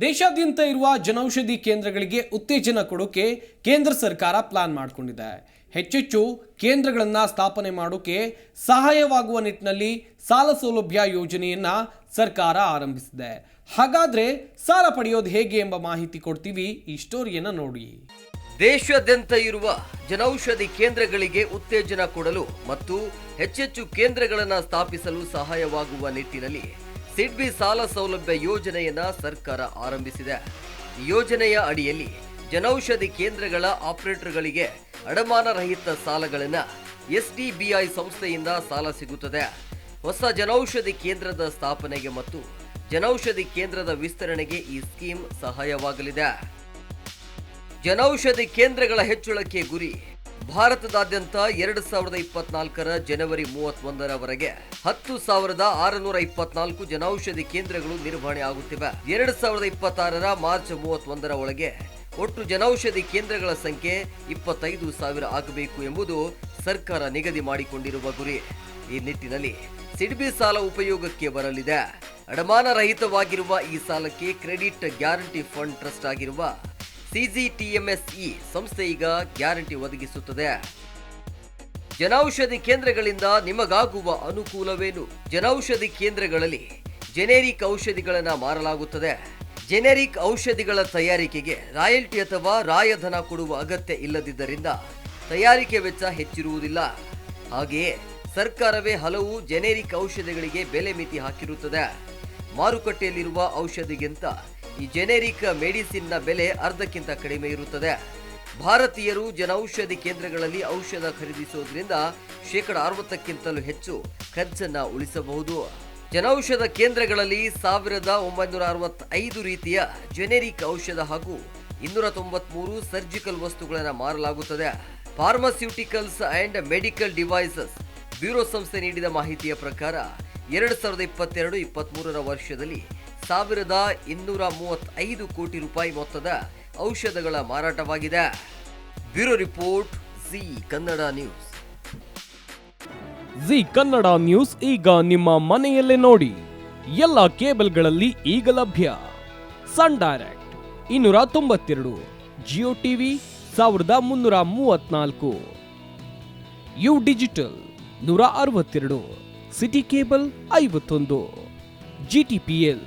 ದೇಶಾದ್ಯಂತ ಇರುವ ಜನೌಷಧಿ ಕೇಂದ್ರಗಳಿಗೆ ಉತ್ತೇಜನ ಕೊಡೋಕೆ ಕೇಂದ್ರ ಸರ್ಕಾರ ಪ್ಲಾನ್ ಮಾಡಿಕೊಂಡಿದೆ. ಹೆಚ್ಚೆಚ್ಚು ಕೇಂದ್ರಗಳನ್ನು ಸ್ಥಾಪನೆ ಮಾಡೋಕೆ ಸಹಾಯವಾಗುವ ನಿಟ್ಟಿನಲ್ಲಿ ಸಾಲ ಸೌಲಭ್ಯ ಯೋಜನೆಯನ್ನು ಸರ್ಕಾರ ಆರಂಭಿಸಿದೆ. ಹಾಗಾದರೆ ಸಾಲ ಪಡೆಯೋದು ಹೇಗೆ ಎಂಬ ಮಾಹಿತಿ ಕೊಡ್ತೀವಿ ಈ ಸ್ಟೋರಿಯನ್ನು ನೋಡಿ. ದೇಶಾದ್ಯಂತ ಇರುವ ಜನೌಷಧಿ ಕೇಂದ್ರಗಳಿಗೆ ಉತ್ತೇಜನ ಕೊಡಲು ಮತ್ತು ಹೆಚ್ಚೆಚ್ಚು ಕೇಂದ್ರಗಳನ್ನು ಸ್ಥಾಪಿಸಲು ಸಹಾಯವಾಗುವ ನಿಟ್ಟಿನಲ್ಲಿ ಸಿಡ್ಬಿ ಸಾಲ ಸೌಲಭ್ಯ ಯೋಜನೆಯನ್ನ ಸರ್ಕಾರ ಆರಂಭಿಸಿದೆ. ಯೋಜನೆಯ ಅಡಿಯಲ್ಲಿ ಜನೌಷಧಿ ಕೇಂದ್ರಗಳ ಆಪರೇಟರ್ಗಳಿಗೆ ಅಡಮಾನ ರಹಿತ ಸಾಲಗಳನ್ನು ಎಸ್ಡಿಬಿಐ ಸಂಸ್ಥೆಯಿಂದ ಸಾಲ ಸಿಗುತ್ತದೆ. ಹೊಸ ಜನೌಷಧಿ ಕೇಂದ್ರದ ಸ್ಥಾಪನೆಗೆ ಮತ್ತು ಜನೌಷಧಿ ಕೇಂದ್ರದ ವಿಸ್ತರಣೆಗೆ ಈ ಸ್ಕೀಮ್ ಸಹಾಯವಾಗಲಿದೆ. ಜನೌಷಧಿ ಕೇಂದ್ರಗಳ ಹೆಚ್ಚಳಕ್ಕೆ ಗುರಿ ಭಾರತದಾದ್ಯಂತ ಎರಡು ಸಾವಿರದ ಇಪ್ಪತ್ನಾಲ್ಕರ ಜನವರಿ ಮೂವತ್ತೊಂದರವರೆಗೆ ಹತ್ತು ಸಾವಿರದ ಆರುನೂರ ಇಪ್ಪತ್ನಾಲ್ಕು ಜನೌಷಧಿ ಕೇಂದ್ರಗಳು ನಿರ್ವಹಣೆ ಆಗುತ್ತಿವೆ. ಎರಡು ಸಾವಿರದ ಇಪ್ಪತ್ತಾರರ ಮಾರ್ಚ್ ಮೂವತ್ತೊಂದರ ಒಳಗೆ ಒಟ್ಟು ಜನೌಷಧಿ ಕೇಂದ್ರಗಳ ಸಂಖ್ಯೆ ಇಪ್ಪತ್ತೈದು ಸಾವಿರ ಆಗಬೇಕು ಎಂಬುದು ಸರ್ಕಾರ ನಿಗದಿ ಮಾಡಿಕೊಂಡಿರುವ ಗುರಿ. ಈ ನಿಟ್ಟಿನಲ್ಲಿ ಸಿಡ್ಬಿ ಸಾಲ ಉಪಯೋಗಕ್ಕೆ ಬರಲಿದೆ. ಅಡಮಾನ ರಹಿತವಾಗಿರುವ ಈ ಸಾಲಕ್ಕೆ ಕ್ರೆಡಿಟ್ ಗ್ಯಾರಂಟಿ ಫಂಡ್ ಟ್ರಸ್ಟ್ ಆಗಿರುವ ಸಿಜಿಟಿಎಂಎಸ್ಇ ಸಂಸ್ಥೆ ಈಗ ಗ್ಯಾರಂಟಿ ಒದಗಿಸುತ್ತದೆ. ಜನೌಷಧಿ ಕೇಂದ್ರಗಳಿಂದ ನಿಮಗಾಗುವ ಅನುಕೂಲವೇನು? ಜನೌಷಧಿ ಕೇಂದ್ರಗಳಲ್ಲಿ ಜೆನೆರಿಕ್ ಔಷಧಿಗಳನ್ನು ಮಾರಲಾಗುತ್ತದೆ. ಜೆನೆರಿಕ್ ಔಷಧಿಗಳ ತಯಾರಿಕೆಗೆ ರಾಯಲ್ಟಿ ಅಥವಾ ರಾಯಧನ ಕೊಡುವ ಅಗತ್ಯ ಇಲ್ಲದಿದ್ದರಿಂದ ತಯಾರಿಕೆ ವೆಚ್ಚ ಹೆಚ್ಚಿರುವುದಿಲ್ಲ. ಹಾಗೆಯೇ ಸರ್ಕಾರವೇ ಹಲವು ಜೆನೆರಿಕ್ ಔಷಧಿಗಳಿಗೆ ಬೆಲೆ ಮಿತಿ ಹಾಕಿರುತ್ತದೆ. ಮಾರುಕಟ್ಟೆಯಲ್ಲಿರುವ ಔಷಧಿಗಿಂತ ಈ ಜೆನೆರಿಕ್ ಮೆಡಿಸಿನ್ನ ಬೆಲೆ ಅರ್ಧಕ್ಕಿಂತ ಕಡಿಮೆ ಇರುತ್ತದೆ. ಭಾರತೀಯರು ಜನೌಷಧಿ ಕೇಂದ್ರಗಳಲ್ಲಿ ಔಷಧ ಖರೀದಿಸುವುದರಿಂದ ಶೇಕಡ ಅರವತ್ತಕ್ಕಿಂತಲೂ ಹೆಚ್ಚು ಖರ್ಚನ್ನು ಉಳಿಸಬಹುದು. ಜನೌಷಧ ಕೇಂದ್ರಗಳಲ್ಲಿ ಸಾವಿರದ ಒಂಬೈನೂರ ಅರವತ್ತೈದು ರೀತಿಯ ಜೆನೆರಿಕ್ ಔಷಧ ಹಾಗೂ ಇನ್ನೂರ ತೊಂಬತ್ಮೂರು ಸರ್ಜಿಕಲ್ ವಸ್ತುಗಳನ್ನು ಮಾರಲಾಗುತ್ತದೆ. Pharmaceuticals and medical devices bureau ಸಂಸ್ಥೆ ನೀಡಿದ ಮಾಹಿತಿಯ ಪ್ರಕಾರ, ಎರಡು ಸಾವಿರದ ಇಪ್ಪತ್ತೆರಡು ಇಪ್ಪತ್ತ್ಮೂರರ ವರ್ಷದಲ್ಲಿ ಸಾವಿರದ ಇನ್ನೂರ ಮೂವತ್ತೈದು ಕೋಟಿ ರೂಪಾಯಿ ಮೊತ್ತದ ಔಷಧಗಳ ಮಾರಾಟವಾಗಿದೆ. Bureau report Zee Kannada news. Zee Kannada news ಈಗ ನಿಮ್ಮ ಮನೆಯಲ್ಲೇ ನೋಡಿ. ಎಲ್ಲ ಕೇಬಲ್ಗಳಲ್ಲಿ ಈಗ ಲಭ್ಯ. ಸನ್ ಡೈರೆಕ್ಟ್, ಇನ್ನೂರ ತೊಂಬತ್ತೆರಡು. ಜಿಯೋ ಟಿವಿ, ಸಾವಿರದ ಮುನ್ನೂರ ಮೂವತ್ನಾಲ್ಕು ಯು ಡಿಜಿಟಲ್, ನೂರ ಅರವತ್ತೆರಡು. ಸಿಟಿ ಕೇಬಲ್ ಐವತ್ತೊಂದು. G T P L